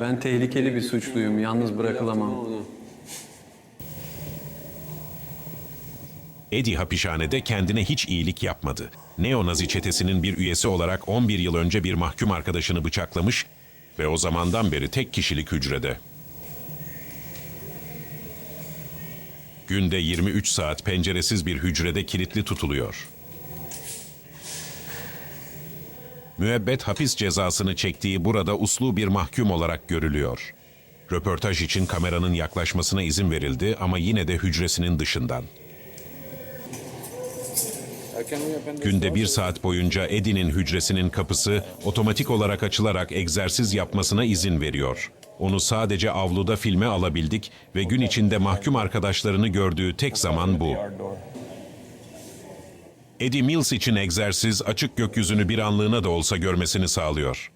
Ben tehlikeli bir suçluyum. Yalnız bırakılamam. Eddie hapishanede kendine hiç iyilik yapmadı. Neo-Nazi çetesinin bir üyesi olarak 11 yıl önce bir mahkum arkadaşını bıçaklamış ve o zamandan beri tek kişilik hücrede. Günde 23 saat penceresiz bir hücrede kilitli tutuluyor. Müebbet hapis cezasını çektiği burada uslu bir mahkum olarak görülüyor. Röportaj için kameranın yaklaşmasına izin verildi ama yine de hücresinin dışından. Günde bir saat boyunca Eddie'nin hücresinin kapısı otomatik olarak açılarak egzersiz yapmasına izin veriyor. Onu sadece avluda filme alabildik ve gün içinde mahkum arkadaşlarını gördüğü tek zaman bu. Eddie Mills için egzersiz açık gökyüzünü bir anlığına da olsa görmesini sağlıyor.